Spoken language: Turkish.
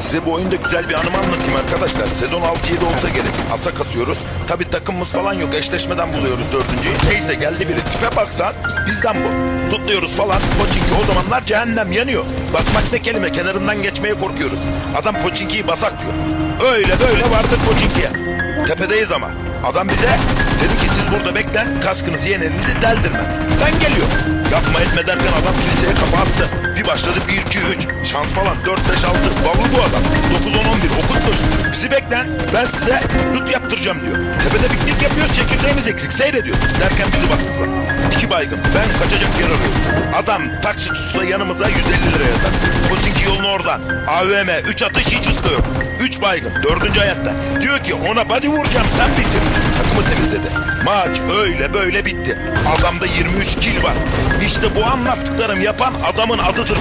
Size bu oyunda güzel bir anımı anlatayım arkadaşlar. Sezon 6-7 olsa gerek. Asa kasıyoruz. Tabi takımımız falan yok. Eşleşmeden buluyoruz dördüncüyü. Neyse geldi biri. Tipe baksan bizden bu. Tutluyoruz falan. Poçinki o zamanlar cehennem yanıyor. Basmak ne kelime kenarından geçmeye korkuyoruz. Adam Poçinki'yi basak diyor. Öyle böyle vardık Poçinki'ye. Tepedeyiz ama. Adam bize dedi ki siz burada beklen kaskınızı yenenizi deldirme. Ben geliyorum. Yapma etme derken adam kiliseye kafa. Bir başladı 1 2 3 şans falan 4 5 6 bavul Beklen ben size loot yaptıracağım diyor. Tepede piknik yapıyoruz çekirdeğimiz eksik seyrediyoruz. Derken bizi bastılar. İki baygın ben kaçacak yer arıyorum. Adam taksi tutsa yanımıza 150 liraya yazar. Koçinki yolun oradan. AVM 3 atış hiç ıska yok. 3 baygın 4. hayatta. Diyor ki ona body vuracağım sen bitir. Takımı temizledi. Maç öyle böyle bitti. Adamda 23 kill var. İşte bu anlattıklarım yapan adamın adıdır.